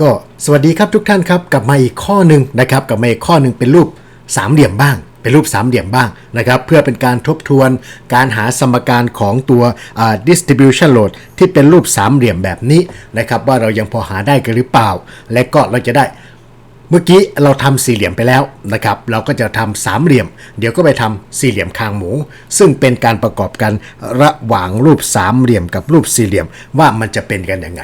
ก็สวัสดีครับทุกท่านครับกลับมาอีกข้อหนึ่งนะครับกลับมาอีกข้อหนึ่งเป็นรูปสามเหลี่ยมบ้าง เป็นรูปสามเหลี่ยมบ้างนะครับเพื่อเป็นการทบทวนการหาสมการของตัว distribution load ที่เป็นรูปสามเหลี่ยมแบบนี้นะครับว่าเรายังพอหาได้กันหรือเปล่า และก็เราจะได้เมื่อกี้เราทำสี่เหลี่ยมไปแล้วนะครับ เราก็จะทำสามเหลี่ยม เดี๋ยวก็ไปทำสี่เหลี่ยมคางหมู ซึ่งเป็นการประกอบกันระหว่างรูปสามเหลี่ยมกับรูปสี่เหลี่ยมว่ามันจะเป็นกันยังไง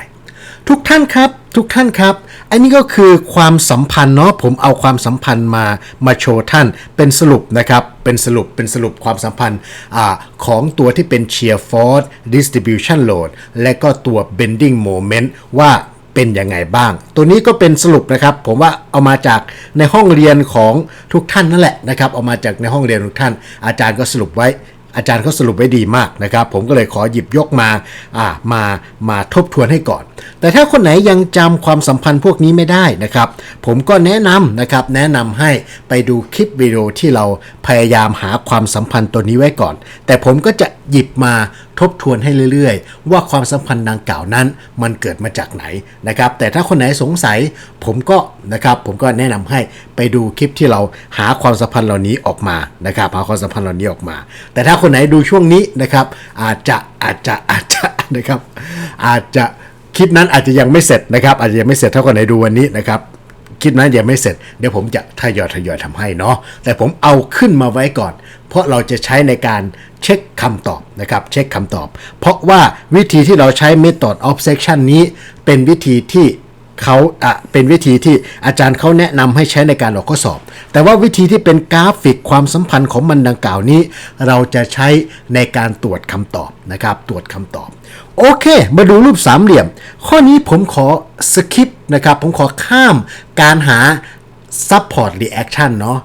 ทุกท่านครับ ทุกท่านครับ อันนี้ก็คือความสัมพันธ์เนาะผมเอาความสัมพันธ์มามาโชว์ท่านเป็นสรุปนะครับ เป็นสรุปเป็นสรุปความสัมพันธ์อของตัวที่เป็น shear force distribution load และก็ตัว bending moment ว่าเป็นยังไงบ้าง ตัวนี้ก็เป็นสรุปนะครับ ผมว่าเอามาจากในห้องเรียนของทุกท่านนั่นแหละนะครับ เอามาจากในห้องเรียนทุกท่าน อาจารย์ก็สรุปไว้ อาจารย์เขาสรุปไว้ดีมากนะครับ ผมก็เลยขอหยิบยกมาอ่ามามาทบทวนให้ก่อน แต่ถ้าคนไหนยังจำความสัมพันธ์พวกนี้ไม่ได้นะครับ ผมก็แนะนำนะครับ แนะนำให้ไปดูคลิปวิดีโอที่เราพยายามหาความสัมพันธ์ตัวนี้ไว้ก่อน แต่ผมก็จะหยิบมา ทบทวนให้เรื่อยๆ ว่าความสัมพันธ์ดังกล่าวนั้น มันเกิดมาจากไหนนะครับ แต่ถ้าคนไหนสงสัยผมก็นะครับผมก็แนะนำให้ไปดูคลิปที่เราหาความสัมพันธ์เหล่านี้ออกมานะครับหาความสัมพันธ์เหล่านี้ออกมา แต่ถ้าคนไหนดูช่วงนี้นะครับ อาจจะอาจจะอาจจะนะครับ อาจจะคลิปนั้นอาจจะยังไม่เสร็จนะครับ อาจจะยังไม่เสร็จถ้าคนไหนดูวันนี้นะครับ คลิปนั้นยังไม่เสร็จ เดี๋ยวผมจะทยอยทยอยทำให้เนาะแต่ผมเอาขึ้นมาไว้ก่อน เพราะเราจะใช้ในการเช็คคำตอบนะครับเช็คคำตอบ เพราะว่าวิธีที่เราใช้ method of section นี้ เป็นวิธีที่ เขาอะเป็นวิธีที่อาจารย์เขาแนะนำให้ใช้ในการออกข้อสอบ แต่ว่าวิธีที่เป็นกราฟิกความสัมพันธ์ของมันดังกล่าวนี้ เราจะใช้ในการตรวจคำตอบนะครับ ตรวจคำตอบ โอเค มาดูรูปสามเหลี่ยม ข้อนี้ผมขอสคิปนะครับ ผมขอข้ามการหา support reaction เนาะ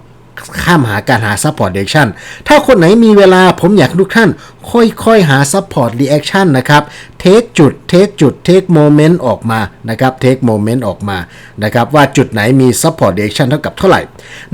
ข้ามหาการหา support reaction ถ้าคนไหนมีเวลาผมอยากให้ทุกท่าน ค่อยๆ หา support reaction นะครับเทคจุดเทคจุดเทคโมเมนต์ออกมานะครับเทคโมเมนต์ออกมานะครับว่าจุดไหนมี support reaction เท่ากับเท่าไหร่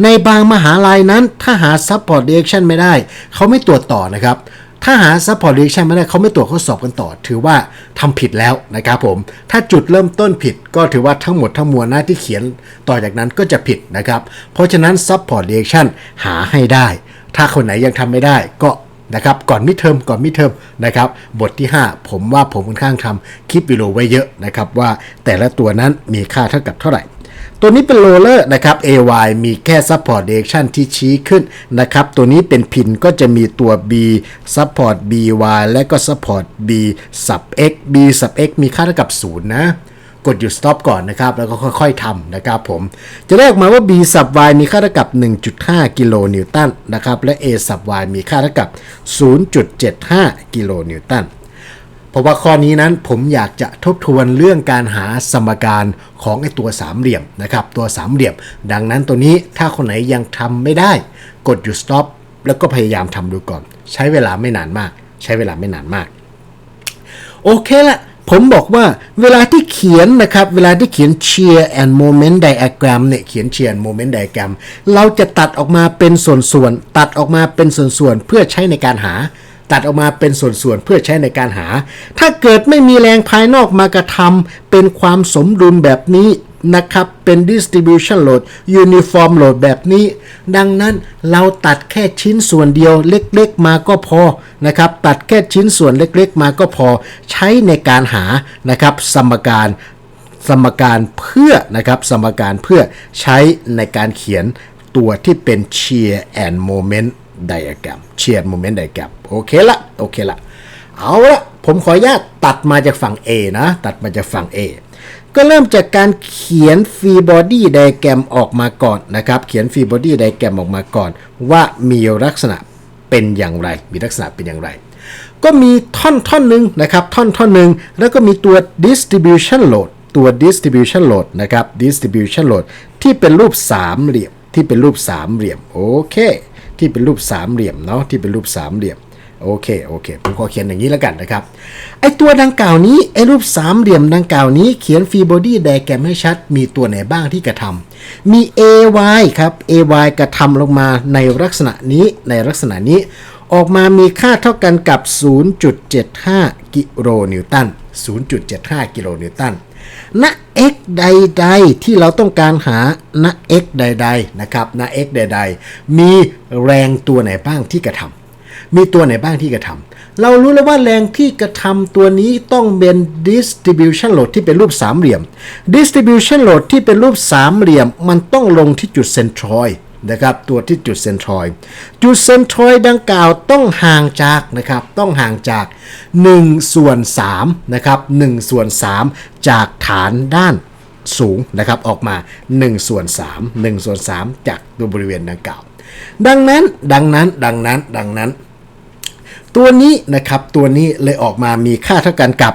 ในบางมหาลัยนั้นถ้าหา support reaction ไม่ได้ เขาไม่ตรวจต่อนะครับ ถ้าหา support reaction ไม่ได้เขาไม่ตรวจข้อสอบกันต่อ ถือว่าทำผิดแล้วนะครับผม ถ้าจุดเริ่มต้นผิดก็ถือว่าทั้งหมดทั้งมวลหน้าที่เขียนต่อจากนั้นก็จะผิดนะครับ เพราะฉะนั้น support reaction หาให้ได้ ถ้าคนไหนยังทำไม่ได้ก็นะครับก่อนมิเทอมก่อนมิเทอมนะครับบทที่ 5 ผมว่าผมค่อนข้างทำคลิปวิดีโอไว้เยอะนะครับว่าแต่ละตัวนั้นมีค่าเท่ากับเท่าไหร่ ตัวนี้เป็นโรลเลอร์นะครับ AY มีแค่ support direction ที่ชี้ขึ้นนะครับ ตัวนี้เป็นพินก็จะมีตัว B support BY และก็ support B sub X B sub X มีค่าเท่ากับ 0 นะกดหยุด stop ก่อนนะครับ แล้วก็ค่อยๆทำนะครับผม จะได้ออกมาว่า B sub Y มีค่าเท่ากับ 1.5 กิโลนิวตันนะครับ และ A sub Y มีค่าเท่ากับ 0.75 กิโลนิวตัน เพราะว่าข้อนี้นั้นผมอยากจะทบทวนเรื่องการหาสมการของไอตัวสามเหลี่ยมนะครับตัวสามเหลี่ยม ดังนั้นตัวนี้ถ้าคนไหนยังทำไม่ได้ กดหยุด stop แล้วก็พยายามทำดูก่อน ใช้เวลาไม่นานมาก ใช้เวลาไม่นานมาก โอเคละผมบอกว่าเวลาที่เขียนนะครับ เวลาที่เขียน shear and moment diagram เนี่ยเขียน shear and moment diagram เราจะตัดออกมาเป็นส่วนๆตัดออกมาเป็นส่วนๆเพื่อใช้ในการหา ตัดออกมาเป็นส่วนๆเพื่อใช้ในการหา ถ้าเกิดไม่มีแรงภายนอกมากระทำเป็นความสมดุลแบบนี้นะครับ เป็น distribution load uniform load แบบนี้ ดังนั้นเราตัดแค่ชิ้นส่วนเดียวเล็กๆมาก็พอนะครับ ตัดแค่ชิ้นส่วนเล็กๆมาก็พอ ใช้ในการหานะครับ สมการสมการเพื่อนะครับสมการเพื่อใช้ในการเขียนตัวที่เป็น shear and moment diagram shear and moment diagram โอเคละโอเคละเอาละผมขออนุญาตตัดมาจากฝั่ง A นะ ตัดมาจากฝั่ง A ก็เริ่มจากการเขียน free body diagram ออกมาก่อนนะครับ เขียน free body diagram ออกมาก่อน ว่ามีลักษณะเป็นอย่างไร มีลักษณะเป็นอย่างไร ก็มีท่อนท่อนหนึ่งนะครับ ท่อนท่อนหนึ่งแล้วก็มีตัว distribution load ตัว distribution load นะครับ distribution load ที่เป็นรูปสามเหลี่ยม ที่เป็นรูปสามเหลี่ยม โอเค ที่เป็นรูปสามเหลี่ยมเนาะที่เป็นรูปสามเหลี่ยมโอเคโอเคผมขอเขียนอย่างนี้แล้วกันนะครับไอตัวดังกล่าวนี้ไอรูปสามเหลี่ยมดังกล่าวนี้เขียนฟรีบอดี้ไดแกรมให้ชัด มีตัวไหนบ้างที่กระทำมี AY ครับ AY กระทำลงมาในลักษณะนี้ในลักษณะนี้ ออกมามีค่าเท่ากันกับ 0.75 กิโลนิวตัน0.75 กิโลนิวตัน ณ x ใด ๆ ที่เราต้องการหาณ x ใด ๆ นะครับณ x ใด ๆ มีแรงตัวไหนบ้างที่กระทำมีตัวไหนบ้างที่กระทำเรารู้แล้วว่าแรงที่กระทำตัวนี้ต้องเป็น distribution load ที่เป็นรูปสามเหลี่ยม distribution load ที่เป็นรูปสามเหลี่ยม มันต้องลงที่จุดเซนทรอย นะครับตัวที่จุดเซนทรอยจุดเซนทรอยดังกล่าวต้องห่างจากนะครับต้องห่างจาก1ส่วน3นะครับ1ส่วน3จากฐานด้านสูงนะครับออกมา1ส่วน3 1ส่วน3จากตัวบริเวณดังกล่าว ดังนั้นดังนั้นดังนั้นดังนั้น ตัวนี้นะครับตัวนี้เลยออกมามีค่าเท่ากันกับ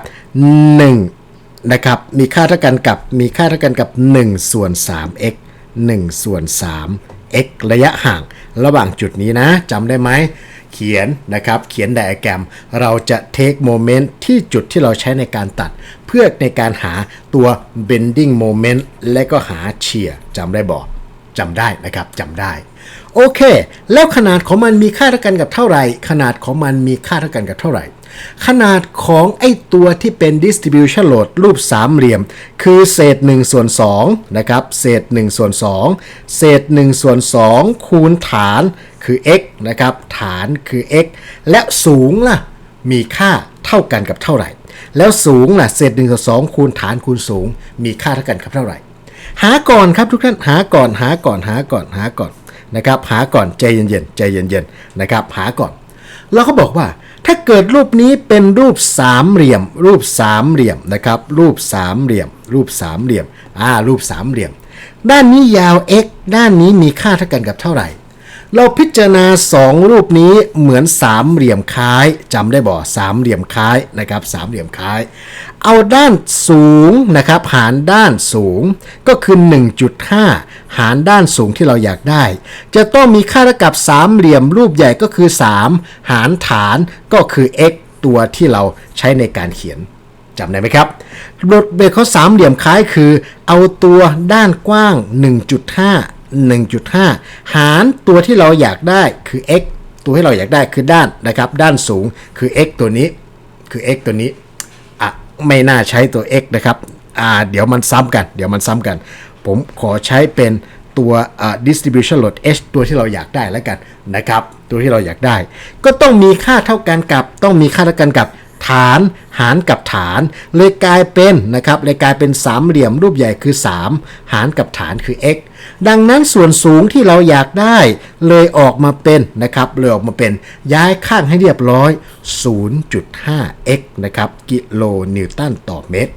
1 นะครับมีค่าเท่ากันกับมีค่าเท่ากันกับ1ส่วน 3x 1ส่วน3 x ระยะห่าง ระหว่างจุดนี้นะจำได้ไหม เขียนนะครับ เขียนไดอะแกรม เราจะเทคโมเมนต์ที่จุดที่เราใช้ในการตัด เพื่อในการหาตัว bending moment และก็หาเชียร์จำได้บอกจำได้นะครับจำได้ โอเค แล้วขนาดของมันมีค่าเท่ากันกับเท่าไหร่ ขนาดของมันมีค่าเท่ากันกับเท่าไหร่ ขนาดของไอตัวที่เป็น distribution load รูปสามเหลี่ยม คือเศษ1ส่วน2นะครับเศษ1ส่วน2เศษ1ส่วน2คูณฐานคือ x นะครับฐานคือ x และสูงล่ะมีค่าเท่ากันกับเท่าไหร่ แล้วสูงล่ะเศษ1ส่วน2คูณฐานคูณสูง มีค่าเท่ากันกับเท่าไหร่ หาก่อนครับทุกท่านหาก่อนหาก่อนหาก่อนหาก่อนนะครับหาก่อนใจเย็นๆใจเย็นๆนะครับหาก่อน แล้วเขาบอกว่า ถ้าเกิดรูปนี้เป็นรูปสามเหลี่ยม รูปสามเหลี่ยมนะครับ รูปสามเหลี่ยม รูปสามเหลี่ยม อ่า รูปสามเหลี่ยม ด้านนี้ยาว x ด้านนี้มีค่าเท่ากันกับเท่าไหร่ เราพิจารณา 2 รูปนี้เหมือนสามเหลี่ยมคล้ายจำได้บ่สามเหลี่ยมคล้ายนะครับสามเหลี่ยมคล้าย เอาด้านสูงนะครับหารด้านสูงก็คือ 1.5 หารด้านสูงที่เราอยากได้ จะต้องมีค่าเท่ากับสามเหลี่ยมรูปใหญ่ก็คือ 3 หารฐานก็คือ x ตัวที่เราใช้ในการเขียนจำได้ไหมครับบทเบรกเขาสามเหลี่ยมคล้ายคือ เอาตัวด้านกว้าง 1.5 1.5 หารตัวที่เราอยากได้คือ x ตัวที่เราอยากได้คือด้านนะครับ ด้านสูงคือ x ตัวนี้คือ x ตัวนี้อะไม่น่าใช้ตัว x นะครับอ่าเดี๋ยวมันซ้ำกัน เดี๋ยวมันซ้ำกัน ผมขอใช้เป็นตัว distribution load h ตัวที่เราอยากได้แล้วกันนะครับ ตัวที่เราอยากได้ ก็ต้องมีค่าเท่ากันกับ ต้องมีค่าเท่ากันกับ ฐานหารกับฐาน เลยกลายเป็นนะครับเลยกลายเป็นสามเหลี่ยมรูปใหญ่คือ 3 หารกับฐานคือ x ดังนั้นส่วนสูงที่เราอยากได้ เลยออกมาเป็นนะครับเลยออกมาเป็นย้ายข้างให้เรียบร้อย 0.5x นะครับกิโลนิวตันต่อเมตร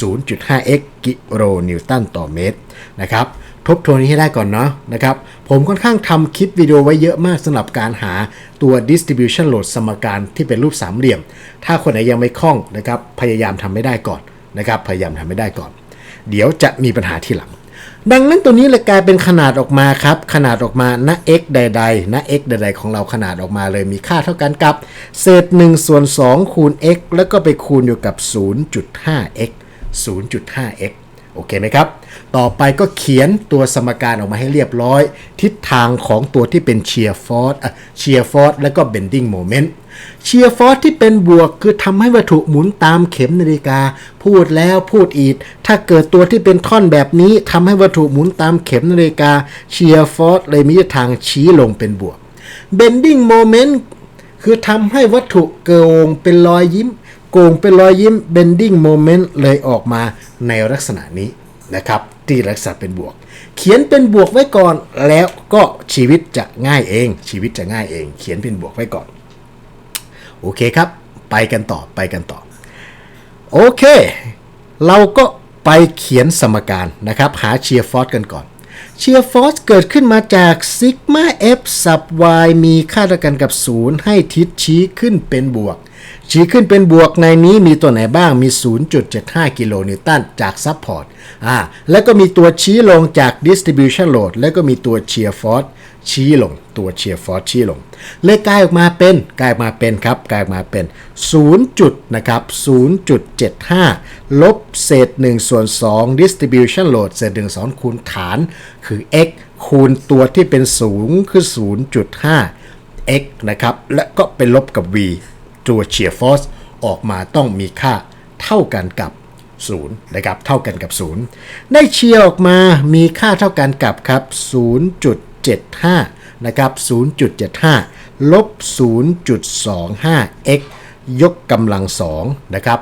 0.5x กิโลนิวตันต่อเมตรนะครับ ทบทวนนี้ให้ได้ก่อนเนาะนะครับ ผมค่อนข้างทำคลิปวิดีโอไว้เยอะมากสำหรับการหาตัว distribution load สมการที่เป็นรูปสามเหลี่ยม ถ้าคนไหนยังไม่คล่องนะครับ พยายามทำไม่ได้ก่อนนะครับ พยายามทำไม่ได้ก่อน เดี๋ยวจะมีปัญหาทีหลัง ดังนั้นตัวนี้เลยกลายเป็นขนาดออกมาครับ ขนาดออกมาณ x ใดๆณ x ใดๆ ของเราขนาดออกมาเลยมีค่าเท่ากันกับ เศษ1ส่วน2คูณ x แล้วก็ไปคูณอยู่กับ 0.5x 0.5x โอเคไหมครับ ต่อไปก็เขียนตัวสมการออกมาให้เรียบร้อย ทิศทางของตัวที่เป็นเชียร์ฟอร์สเชียร์ฟอร์สแล้วก็เบนดิ้งโมเมนต์เชียร์ฟอร์สที่เป็นบวกคือทำให้วัตถุหมุนตามเข็มนาฬิกา พูดแล้วพูดอีก ถ้าเกิดตัวที่เป็นท่อนแบบนี้ทำให้วัตถุหมุนตามเข็มนาฬิกาเชียร์ฟอร์สเลยมีทิศทางชี้ลงเป็นบวกเบนดิ้งโมเมนต์คือทำให้วัตถุโกงเป็นรอยยิ้ม โกงเป็นรอยยิ้ม bending moment เลยออกมาในลักษณะนี้นะครับที่ลักษณะเป็นบวก เขียนเป็นบวกไว้ก่อนแล้วก็ชีวิตจะง่ายเอง ชีวิตจะง่ายเอง เขียนเป็นบวกไว้ก่อน โอเคครับ ไปกันต่อไปกันต่อ โอเค เราก็ไปเขียนสมการนะครับ หาเชียร์ฟอสกันก่อนเชียร์ฟอสเกิดขึ้นมาจากซิกมา f สับ y มีค่าเท่ากันกับ 0 ให้ทิศชี้ขึ้นเป็นบวก ชี้ขึ้นเป็นบวกในนี้มีตัวไหนบ้างมี 0.75 กิโลนิวตันจากซัพพอร์ตอ่าแล้วก็มีตัวชี้ลงจาก distribution load แล้วก็มีตัวเชียร์ฟอร์สชี้ลง ตัวเชียร์ฟอร์สชี้ลง เลยกลายออกมาเป็นกลายออกมาเป็นครับกลายออกมาเป็น 0. จุดนะครับ0.75 ลบเศษ 1 ส่วน 2 distribution load เศษ 1 2 คูณฐาน คือ x คูณตัวที่เป็นสูงคือ 0.5 x นะครับ และก็เป็นลบกับ v ตัว shear force ออกมาต้องมีค่าเท่ากันกับ0นะครับเท่ากันกับ 0 ได้เชียร์ออกมามีค่าเท่ากันกับครับ0.75นะครับ0.75 ลบ 0.25 x ยกกำลัง2นะครับ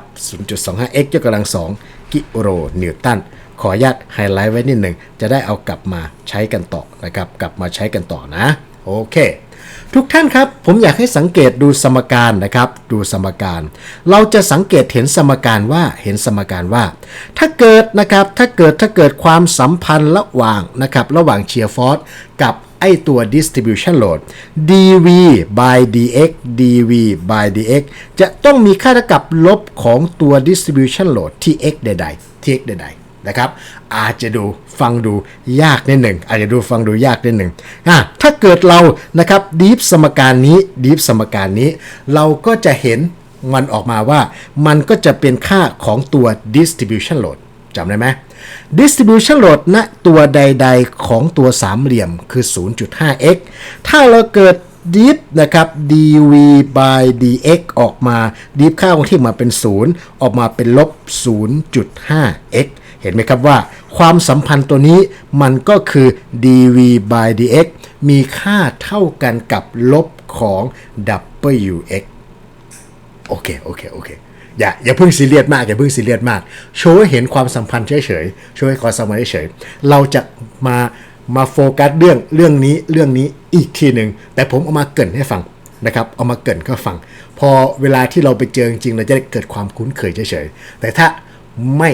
0.25 x ยกกำลัง 2 กิโลนิวตัน ขออนุญาตไฮไลท์ไว้นิดหนึ่ง จะได้เอากลับมาใช้กันต่อนะครับ กลับมาใช้กันต่อนะ โอเค ทุกท่านครับ ผมอยากให้สังเกตดูสมการนะครับ ดูสมการ เราจะสังเกตเห็นสมการว่าเห็นสมการว่า ถ้าเกิดนะครับถ้าเกิดถ้าเกิดความสัมพันธ์ระหว่างนะครับระหว่างเชียร์ฟอร์กับไอตัว distribution load dv by dx dv by dx จะต้องมีค่าเท่ากับลบของตัว distribution load ที่ x ใดๆที่ x ใดๆ นะครับ อาจจะดูฟังดูยากนิดหนึ่งอาจจะดูฟังดูยากนิดหนึ่งถ้าเกิดเรานะครับดีฟสมการนี้ดีฟสมการนี้ เราก็จะเห็นมันออกมาว่ามันก็จะเป็นค่าของตัว distribution load จำได้ไหม distribution load ณตัวใดๆของตัวสามเหลี่ยมคือ 0.5x ถ้าเราเกิด div นะครับ dv by dx ออกมา div ค่าของที่มาเป็น 0 ออกมาเป็นลบ 0.5x เห็นไหมครับว่า ความสัมพันธ์ตัวนี้มันก็คือ dv by dx มีค่าเท่ากันกับลบของ wx โอเค โอเค โอเค อย่า อย่าเพิ่งซีเรียสมาก อย่าเพิ่งซีเรียสมาก โชว์ให้เห็นความสัมพันธ์เฉยๆโชว์ให้ความสัมพันธ์เฉยๆ เราจะมา มาโฟกัสเรื่อง เรื่องนี้ เรื่องนี้อีกทีหนึ่ง แต่ผมเอามาเกินให้ฟังนะครับ เอามาเกินก็ฟัง พอเวลาที่เราไปเจอจริงเราจะได้เกิดความคุ้นเคยเฉยๆ แต่ถ้าไม่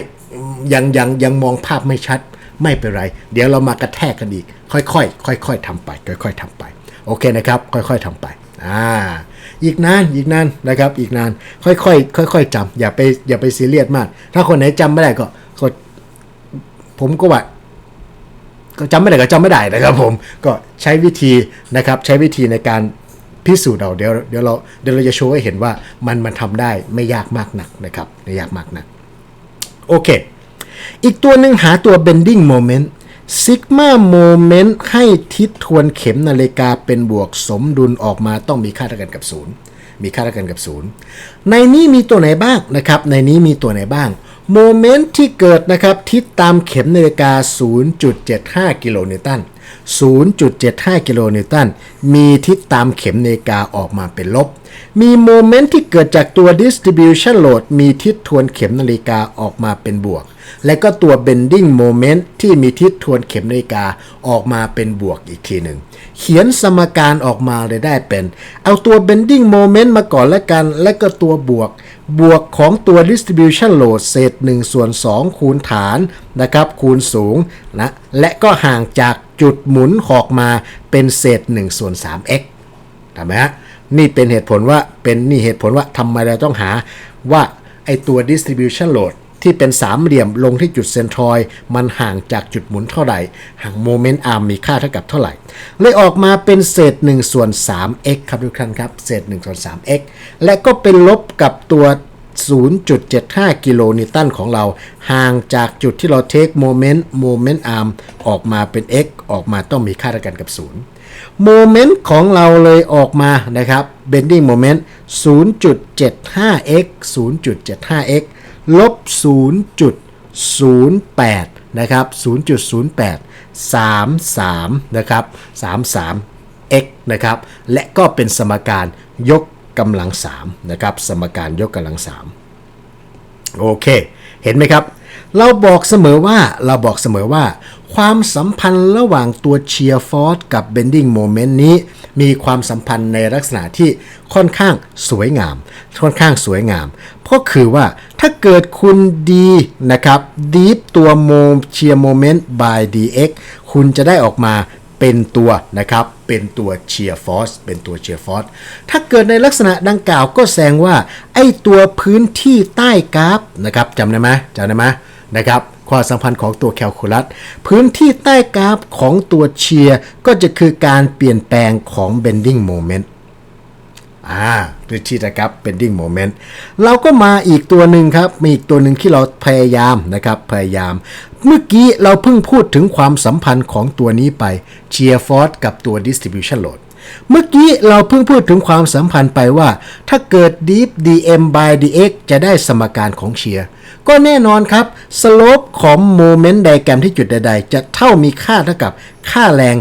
ยังยังยังมองภาพไม่ชัด ไม่เป็นไร เดี๋ยวเรามากระแทกกันอีก ค่อยๆค่อยๆทำไป ค่อยๆทำไป โอเคนะครับ ค่อยๆทำไปอ่าอีกนานอีกนานนะครับ อีกนานค่อยๆค่อยๆจำอย่าไปอย่าไปซีเรียสมาก ถ้าคนไหนจำไม่ได้ก็ก็ผมก็ว่าก็จำไม่ได้ก็จำไม่ได้นะครับผมก็ใช้วิธีนะครับใช้วิธีในการพิสูจน์เราเดี๋ยวเดี๋ยวเราเดี๋ยวเราจะโชว์ให้เห็นว่ามันมันทำได้ไม่ยากมากนักนะครับไม่ยากมากนัก โอเค อีกตัวหนึ่งหาตัว bending moment sigma moment ให้ทิศทวนเข็มนาฬิกาเป็นบวกสมดุลออกมาต้องมีค่าเท่ากันกับ 0 มีค่าเท่ากันกับ 0 ในนี้มีตัวไหนบ้างนะครับ ในนี้มีตัวไหนบ้างโมเมนต์ที่เกิดนะครับ ทิศตามเข็มนาฬิกา 0.75 กิโลนิวตัน 0.75 กิโลนิวตัน มีทิศตามเข็มนาฬิกาออกมาเป็นลบ มีโมเมนต์ที่เกิดจากตัว distribution load มีทิศทวนเข็มนาฬิกาออกมาเป็นบวก และก็ตัว bending moment ที่มีทิศทวนเข็มนาฬิกาออกมาเป็นบวกอีกทีหนึ่ง เขียนสมการออกมาเลยได้เป็น เอาตัว bending moment มาก่อนแล้วกัน และก็ตัวบวก บวกของตัว distribution load เศษ1ส่วน2 คูณฐานนะครับคูณสูงนะและก็ห่างจากจุดหมุนออกมาเป็นเศษ1ส่วน 3x ถูกไหมฮะนี่เป็นเหตุผลว่าเป็นนี่เหตุผลว่าทำไมเราต้องหาว่าไอตัว distribution load ที่เป็นสามเหลี่ยมลงที่จุดเซนทรอยมันห่างจากจุดหมุนเท่าไหร่ห่างโมเมนต์อาร์มมีค่าเท่ากับเท่าไหร่ เลยออกมาเป็นเศษ1ส่วน 3x ครับทุกท่านครับ เศษ1ส่วน 3x และก็เป็นลบกับตัว 0.75 กิโลนิวตันของเรา ห่างจากจุดที่เราเทคโมเมนต์โมเมนต์อาร์มออกมาเป็น x ออกมาต้องมีค่าเท่ากันกับ 0 โมเมนต์ของเราเลยออกมานะครับ bending moment 0.75x 0.75x ลบ 0.08 นะครับ 0.08 33 นะครับ 33 x นะครับ และก็เป็นสมการยกกำลัง3นะครับ สมการยกกำลัง3โอเค เห็นไหมครับ เราบอกเสมอว่า เราบอกเสมอว่า ความสัมพันธ์ระหว่างตัวเชียร์ฟอร์กับ bending moment นี้ มีความสัมพันธ์ในลักษณะที่ค่อนข้างสวยงาม ค่อนข้างสวยงามเพราะคือว่าถ้าเกิดคุณดีนะครับดีฟตัวโมเชียร์โมเมนต์ by dx คุณจะได้ออกมาเป็นตัวนะครับ เป็นตัวเชียร์ฟอร์สเป็นตัวเชียร์ฟอร์สถ้าเกิดในลักษณะดังกล่าวก็แสดงว่า ไอตัวพื้นที่ใต้กราฟนะครับจำได้ไหมจำได้ไหม นะครับความสัมพันธ์ของตัวแคลคูลัส พื้นที่ใต้กราฟของตัวเชียร์ก็จะคือการเปลี่ยนแปลงของ bending moment อ่าพื้นที่นะครับ bending moment เราก็มาอีกตัวหนึ่งครับ มีอีกตัวหนึ่งที่เราพยายามนะครับ พยายาม เมื่อกี้เราเพิ่งพูดถึงความสัมพันธ์ของตัวนี้ไป shear force กับตัว distribution load เมื่อกี้เราเพิ่งพูดถึงความสัมพันธ์ไปว่า ถ้าเกิด deep dm by dx จะได้สมการของเชียร์ก็แน่นอนครับสโลปของโมเมนต์ไดแกรมที่จุดใด ๆ จะเท่ามีค่าเท่ากับค่าแรง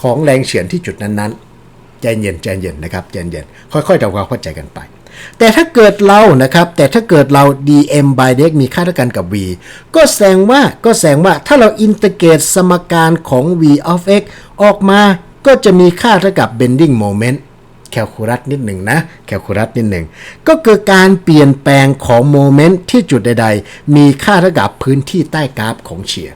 ของแรงเฉือนที่จุดนั้นๆใจเย็นใจเย็นนะครับใจเย็นค่อยๆทำความเข้าใจกันไป แต่ถ้าเกิดเรานะครับ แต่ถ้าเกิดเรา dm by dx มีค่าเท่ากันกับ v ก็แสดงว่าก็แสดงว่าถ้าเราอินเตอร์เกตสมการของ v of x ออกมา ก็จะมีค่าเท่ากับ bending moment แคลคูลัสนิดหนึ่งนะ แคลคูลัสนิดหนึ่ง ก็คือการเปลี่ยนแปลงของโมเมนต์ที่จุดใด ๆ มีค่าเท่ากับพื้นที่ใต้กราฟของเฉีย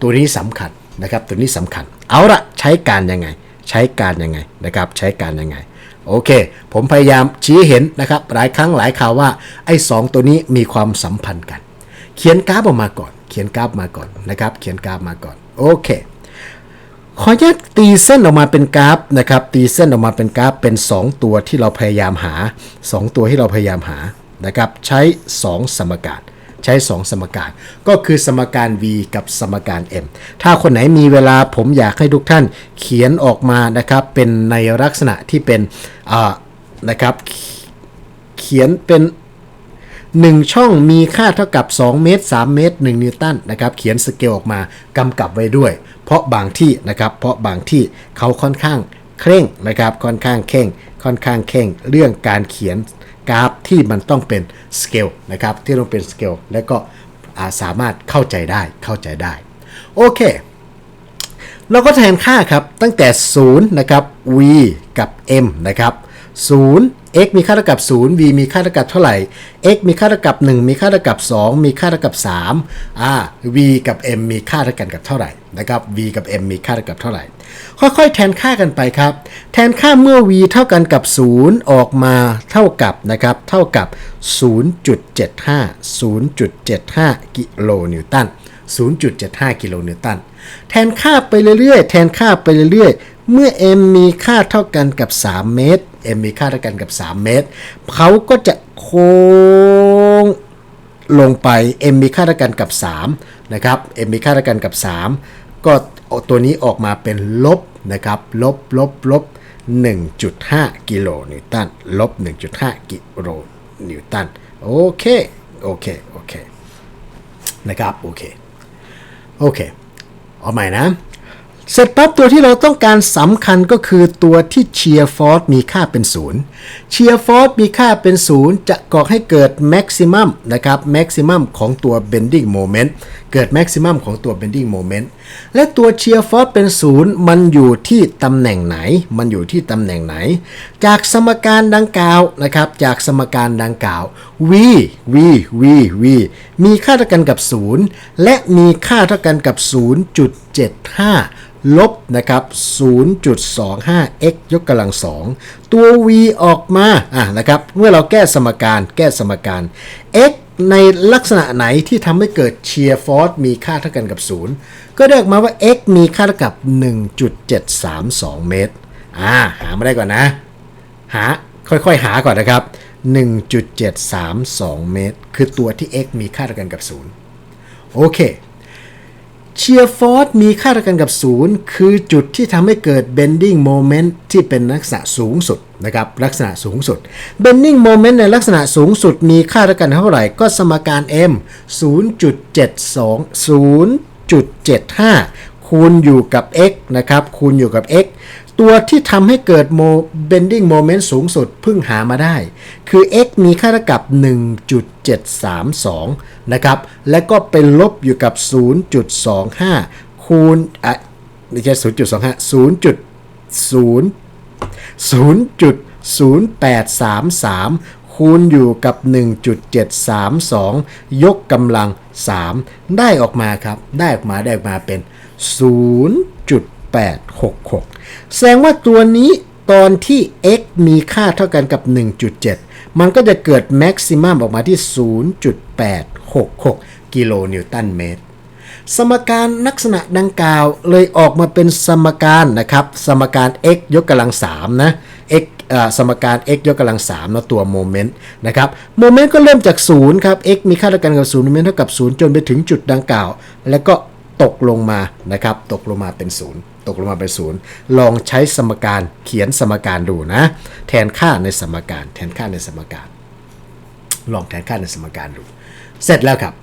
ตัวนี้สำคัญนะครับ ตัวนี้สำคัญ เอาละใช้การยังไง ใช้การยังไงนะครับ ใช้การยังไง โอเค ผมพยายามชี้เห็นนะครับ หลายครั้งหลายคราวว่าไอ้สองตัวนี้มีความสัมพันธ์กัน เขียนกราฟออกมาก่อน เขียนกราฟมาก่อนนะครับ เขียนกราฟมาก่อน โอเค ขออนุญาตตีเส้นออกมาเป็นกราฟนะครับ ตีเส้นออกมาเป็นกราฟเป็น 2 ตัวที่เราพยายามหา 2 ตัวที่เราพยายามหานะครับ ใช้ 2 สมการใช้ 2 สมการ ก็คือสมการ v กับสมการ m ถ้าคนไหนมีเวลาผมอยากให้ทุกท่านเขียนออกมานะครับ เป็นในลักษณะที่เป็นนะครับ เขียนเป็น 1 ช่องมีค่าเท่ากับ 2 เมตร 3 เมตร 1 นิวตันนะครับเขียนสเกลออกมากำกับไว้ด้วย เพราะบางที่นะครับเพราะบางที่เขาค่อนข้างเคร่งนะครับค่อนข้างเข่งค่อนข้างเข่งเรื่องการเขียนกราฟที่มันต้องเป็นสเกลนะครับที่ต้องเป็นสเกลและก็สามารถเข้าใจได้เข้าใจได้โอเคเราก็แทนค่าครับตั้งแต่ 0 นะครับ v กับ m นะครับ 0 x มีค่าเท่ากับ 0 v มีค่าเท่ากับเท่าไหร่ x มีค่าเท่ากับ 1 มีค่าเท่ากับ 2 มีค่าเท่ากับ3อ่า v กับ m มีค่าเท่ากันกับเท่าไหร่นะครับ v กับ m มีค่าเท่ากับเท่าไหร่ ค่อยๆ แทนค่ากันไปครับ แทนค่าเมื่อ v เท่ากันกับ 0 ออกมาเท่ากับนะครับ เท่ากับ 0.75 0.75 กิโลนิวตัน 0.75 กิโลนิวตัน แทนค่าไปเรื่อยๆ แทนค่าไปเรื่อยๆ เมื่อ m มีค่าเท่ากันกับ 3 เมตร m มีค่าเท่ากันกับ 3 เมตรเขาก็จะโค้งลงไป m มีค่าเท่ากันกับ3นะครับ m มีค่าเท่ากันกับ 3 ก็ตัวนี้ออกมาเป็นลบนะครับลบลบลบ1.5 กิโลนิวตันลบ 1.5 กิโลนิวตันโอเค โอเค โอเค นะครับ โอเค โอเค เอาใหม่นะ เสร็จปั๊บตัวที่เราต้องการสำคัญก็คือตัวที่เชียร์ฟอร์มีค่าเป็นศูนย์เชียร์ฟอร์มีค่าเป็นศูนย์จะก่อให้เกิดแม็กซิมัมนะครับแม็กซิมัมของตัวเบนดิ้งโมเมนต์ เกิดแม็กซิมัมของตัว bending moment และตัวเชียร์ฟอร์เป็นศูนย์มันอยู่ที่ตำแหน่งไหน มันอยู่ที่ตำแหน่งไหน จากสมการดังกล่าวนะครับ จากสมการดังกล่าว v v v v มีค่าเท่ากันกับ 0 และมีค่าเท่ากันกับ 0.75 ลบนะครับ 0.25 x ยกกำลัง 2 ตัว v ออกมาอะนะครับ เมื่อเราแก้สมการ แก้สมการ x ในลักษณะไหนที่ทำให้เกิดเชียร์ฟอร์สมีค่าเท่ากันกับ 0 ก็เลืออกมาว่า x มีค่าเท่ากับ 1.732 เมตร อ่า หามาได้ก่อนนะ หา ค่อยๆ หาก่อนนะครับ 1.732 เมตร คือตัวที่ x มีค่าเท่ากันกับ 0 โอเค เชียร์ฟอร์มีค่าเท่ากันกับศูนย์คือจุดที่ทำให้เกิด bending moment ที่เป็นลักษณะสูงสุดนะครับลักษณะสูงสุด bending moment ในลักษณะสูงสุดมีค่าเท่ากันเท่าไหร่ก็สมการ m 0.72 0.75 คูณอยู่กับ x นะครับคูณอยู่กับ x ตัวที่ทำให้เกิดโม bending moment สูงสุดเพิ่งหามาได้ คือ x มีค่าเท่ากับ 1.732 นะครับ และก็เป็นลบอยู่กับ 0.25 คูณอะไม่ใช่0.25 0.0 0.0833คูณอยู่กับ 1.732 ยกกำลัง 3 ได้ออกมาครับ ได้ออกมาได้ออกมาเป็น 0 0.866 แสดงว่าตัวนี้ตอนที่ x มีค่าเท่ากันกับ 1.7 มันก็จะเกิดแม็กซิมัมออกมาที่ 0.866 กิโลนิวตันเมตร สมการลักษณะดังกล่าวเลยออกมาเป็นสมการนะครับ สมการ x ยกกำลัง 3 นะ x สมการ x ยกกำลัง3นะตัวโมเมนต์นะครับ โมเมนต์ก็เริ่มจาก 0 ครับ x มีค่าเท่ากันกับ0โมเมนต์เท่ากับ 0 จนไปถึงจุดดังกล่าว แล้วก็ตกลงมานะครับ ตกลงมาเป็น 0 ตกลงมาเป็นศูนย์ลองใช้สมการเขียนสมการดูนะ แทนค่าในสมการ แทนค่าในสมการ ลองแทนค่าในสมการดู เสร็จแล้วครับ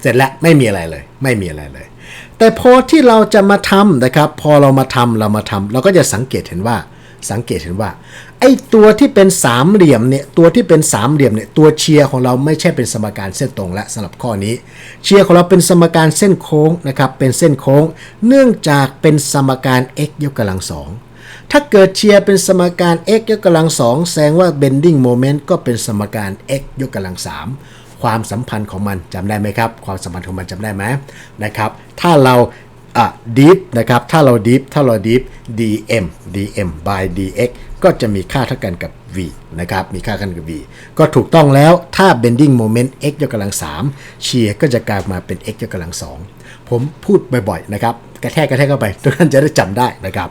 เสร็จแล้วไม่มีอะไรเลย ไม่มีอะไรเลย แต่พอที่เราจะมาทำนะครับ พอเรามาทำเรามาทำเราก็จะสังเกตเห็นว่า สังเกตเห็นว่า ไอ้ตัวที่เป็นสามเหลี่ยมเนี่ยตัวที่เป็นสามเหลี่ยมเนี่ยตัวเชียร์ของเราไม่ใช่เป็นสมการเส้นตรงและสำหรับข้อนี้ เชียร์ของเราเป็นสมการเส้นโค้งนะครับเป็นเส้นโค้ง เนื่องจากเป็นสมการ x ยกกำลังสองถ้าเกิดเชียร์เป็นสมการ x ยกกำลังสองแสดงว่า bending moment ก็เป็นสมการ x ยกกำลังสามความสัมพันธ์ของมันจำได้ไหมครับ ความสัมพันธ์ของมันจำได้ไหมนะครับ ถ้าเรา อะ deep นะครับ ถ้าเรา deep ถ้าเรา deep dm dm by dx ก็จะมีค่าเท่ากันกับ v นะครับ มีค่าเท่ากันกับ v ก็ถูกต้องแล้ว ถ้า bending moment x ยกกำลัง3เชียร์ก็จะกลายมาเป็น x ยกกำลัง 2 ผมพูดบ่อยๆ นะครับ กระแทกกระแทกเข้าไป ทุกท่านจะได้จำได้นะครับ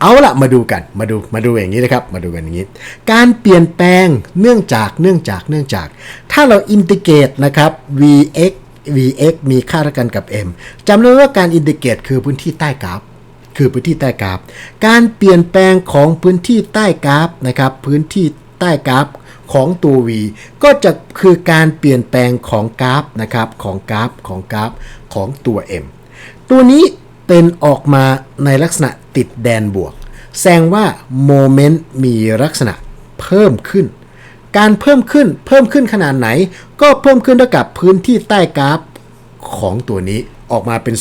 เอาละมาดูกัน มาดู มาดูอย่างนี้นะครับ มาดูกันอย่างนี้ การเปลี่ยนแปลงเนื่องจาก เนื่องจาก เนื่องจาก ถ้าเราอินทิเกรตนะครับ vx vx มีค่าเท่ากันกับ m จำได้ว่าการอินทิเกรตคือพื้นที่ใต้กราฟ คือพื้นที่ใต้กราฟ การเปลี่ยนแปลงของพื้นที่ใต้กราฟนะครับ พื้นที่ใต้กราฟของตัว v ก็จะคือการเปลี่ยนแปลงของกราฟนะครับของกราฟของกราฟของตัว m ตัวนี้เป็นออกมาในลักษณะติดแดนบวก แสดงว่าโมเมนต์มีลักษณะเพิ่มขึ้น การเพิ่มขึ้นเพิ่มขึ้นขนาดไหน ก็เพิ่มขึ้นเท่ากับพื้นที่ใต้กราฟของตัวนี้ออกมาเป็น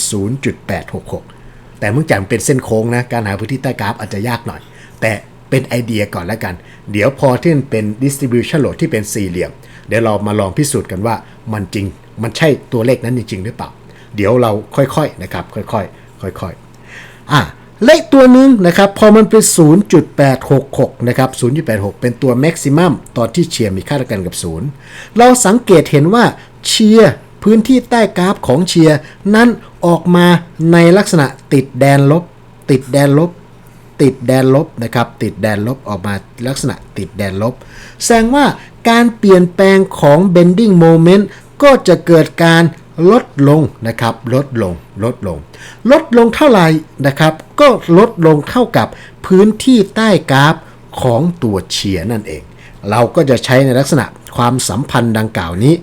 0.866 แต่เมื่อจากเป็นเส้นโค้งนะ การหาพื้นที่ใต้กราฟอาจจะยากหน่อย แต่เป็นไอเดียก่อนแล้วกัน เดี๋ยวพอที่มันเป็น distribution load ที่เป็นสี่เหลี่ยม เดี๋ยวเรามาลองพิสูจน์กันว่ามันจริง มันใช่ตัวเลขนั้นจริงๆหรือเปล่า เดี๋ยวเราค่อยๆนะครับ ค่อยๆ ค่อยๆ อะ เลขตัวหนึ่งนะครับ พอมันเป็น 0.866 นะครับ 0.86 เป็นตัว maximum ตอนที่เชียร์มีค่าเท่ากันกับ 0 เราสังเกตเห็นว่าเชียร์พื้นที่ใต้กราฟของเชียร์นั้นออกมาในลักษณะติดแดนลบ ติดแดนลบ ติดแดนลบนะครับ ติดแดนลบออกมาลักษณะติดแดนลบ แสดงว่าการเปลี่ยนแปลงของ bending moment ก็จะเกิดการ ลดลงนะครับลดลงลดลง ลดลงเท่าไหร่นะครับ ก็ลดลงเท่ากับพื้นที่ใต้กราฟของตัวเชียนั่นเอง เราก็จะใช้ในลักษณะความสัมพันธ์ดังกล่าวนี้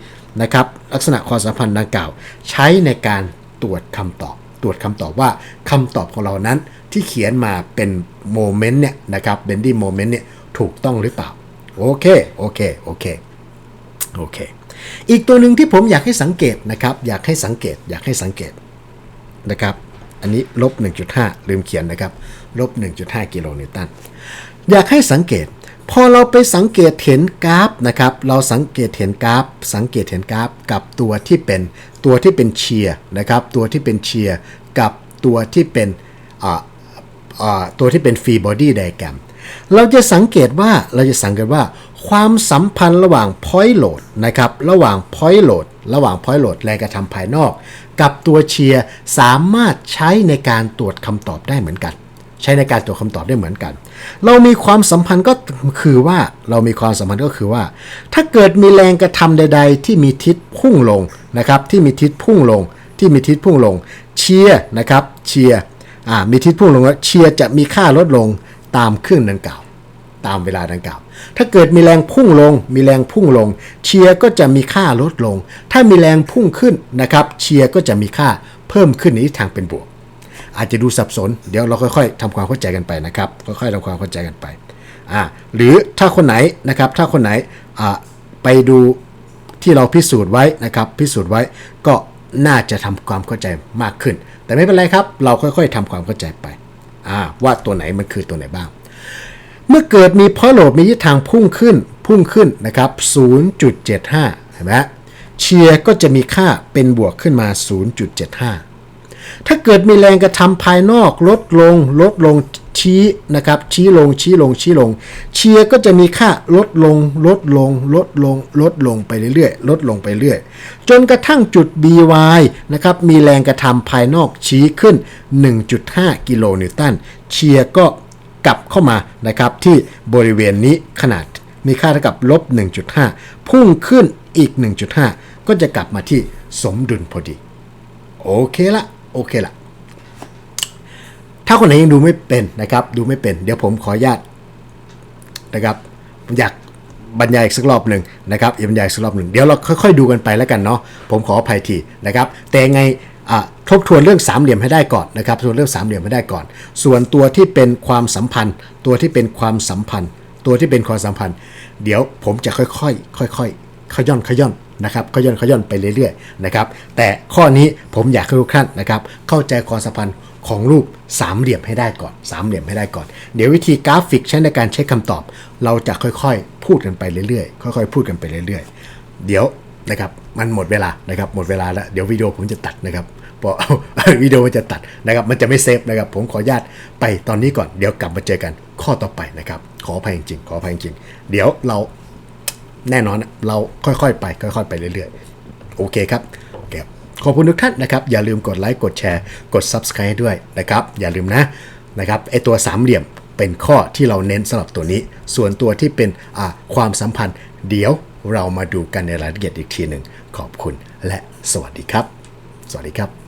นะครับ ลักษณะความสัมพันธ์ดังกล่าว ใช้ในการตรวจคำตอบ ตรวจคำตอบว่าคำตอบของเรานั้นที่เขียนมาเป็นโมเมนต์เนี่ยนะครับเบนดี้โมเมนต์เนี่ยถูกต้องหรือเปล่า โอเค โอเค โอเค โอเค อีกตัวหนึ่งที่ผมอยากให้สังเกตนะครับ อยากให้สังเกต อยากให้สังเกตนะครับ อันนี้ลบ 1.5 ลืมเขียนนะครับลบ 1.5 กิโลนิวตัน อยากให้สังเกต พอเราไปสังเกตเห็นกราฟนะครับ เราสังเกตเห็นกราฟ สังเกตเห็นกราฟกับตัวที่เป็นตัวที่เป็นเชียร์นะครับ ตัวที่เป็นเชียร์กับตัวที่เป็นตัวที่เป็นฟรีบอดี้ไดแกรมเราจะสังเกตว่าเราจะสังเกตว่า ความสัมพันธ์ระหว่าง point load นะครับระหว่าง point load ระหว่าง point load แรงกระทำภายนอก กับตัวเชียร์สามารถใช้ในการตรวจคำตอบได้เหมือนกัน ใช้ในการตรวจคำตอบได้เหมือนกัน เรามีความสัมพันธ์ก็คือว่าเรามีความสัมพันธ์ก็คือว่า ถ้าเกิดมีแรงกระทำใด ๆ ที่มีทิศพุ่งลงนะครับที่มีทิศพุ่งลง ที่มีทิศพุ่งลง เชียร์นะครับเชียร์มีทิศพุ่งลงแล้วเชียร์จะมีค่าลดลงตามเครื่องดังกล่าว ตามเวลาดังกล่าว ถ้าเกิดมีแรงพุ่งลง มีแรงพุ่งลง เชียร์ก็จะมีค่าลดลง ถ้ามีแรงพุ่งขึ้นนะครับ เชียร์ก็จะมีค่าเพิ่มขึ้นในทิศทางเป็นบวก อาจจะดูสับสน เดี๋ยวเราค่อยๆทำความเข้าใจกันไปนะครับ ค่อยๆทำความเข้าใจกันไป อ่า หรือถ้าคนไหนนะครับ ถ้าคนไหน อ่า ไปดูที่เราพิสูจน์ไว้นะครับ พิสูจน์ไว้ก็น่าจะทำความเข้าใจมากขึ้น แต่ไม่เป็นไรครับ เราค่อยๆทำความเข้าใจไป อ่า ว่าตัวไหนมันคือตัวไหนบ้าง เมื่อเกิดมีพอโหลดมีทิศทางพุ่งขึ้นพุ่งขึ้นนะครับ 0.75 เห็นไหมเชียร์ก็จะมีค่าเป็นบวกขึ้นมา 0.75 ถ้าเกิดมีแรงกระทำภายนอกลดลงลดลงชี้นะครับ ชี้ลงชี้ลงชี้ลง เชียร์ก็จะมีค่าลดลงลดลงลดลงลดลงไปเรื่อยๆ ลดลงไปเรื่อย จนกระทั่งจุด by นะครับ มีแรงกระทำภายนอกชี้ขึ้น 1.5 กิโลนิวตัน เชียร์ก็ กลับเข้ามานะครับที่บริเวณนี้ขนาดมีค่าเท่ากับลบ 1.5 พุ่งขึ้นอีก 1.5 ก็จะกลับมาที่สมดุลพอดี โอเคละโอเคละถ้าคนไหนยังดูไม่เป็นนะครับ ดูไม่เป็น เดี๋ยวผมขออนุญาตนะครับอยากบรรยายอีกสักรอบหนึ่งนะครับอยากบรรยายอีกสักรอบหนึ่งเดี๋ยวเราค่อยๆดูกันไปแล้วกันเนาะผมขออภัยทีนะครับ แต่ไง ทบทวนเรื่องสามเหลี่ยมให้ได้ก่อนนะครับทวนเรื่องสามเหลี่ยมให้ได้ก่อน ส่วนตัวที่เป็นความสัมพันธ์ ตัวที่เป็นความสัมพันธ์ ตัวที่เป็นความสัมพันธ์ เดี๋ยวผมจะค่อยๆค่อยๆขย่อนขย่อนนะครับขย่อนขย่อนไปเรื่อยๆนะครับแต่ข้อนี้ผมอยากให้ทุกท่านนะครับเข้าใจความสัมพันธ์ของรูปสามเหลี่ยมให้ได้ก่อนสามเหลี่ยมให้ได้ก่อน เดี๋ยววิธีกราฟิกใช้ในการเช็คคำตอบ เราจะค่อยๆ พูดกันไปเรื่อยๆ ค่อย ๆ พูดกันไปเรื่อยๆ เดี๋ยว นะครับ มันหมดเวลานะครับ หมดเวลาแล้ว เดี๋ยววิดีโอผมจะตัดนะครับพอวิดีโอมันจะตัดนะครับ มันจะไม่เซฟนะครับ ผมขออนุญาตไปตอนนี้ก่อน เดี๋ยวกลับมาเจอกันข้อต่อไปนะครับ ขออภัยจริงๆขออภัยจริงๆเดี๋ยวเราแน่นอนเราค่อยๆไป ค่อย ๆ ไปเรื่อยๆ โอเคครับเคครับขอบคุณทุกท่านนะครับ อย่าลืมกดไลค์ กดแชร์ กด Subscribe ด้วยนะครับ อย่าลืมนะนะครับไอตัวสามเหลี่ยมเป็นข้อที่เราเน้นสำหรับตัวนี้ ส่วนตัวที่เป็นความสัมพันธ์เดี๋ยว เรามาดูกันในรายละเอียดอีกทีหนึ่งขอบคุณและสวัสดีครับ สวัสดีครับ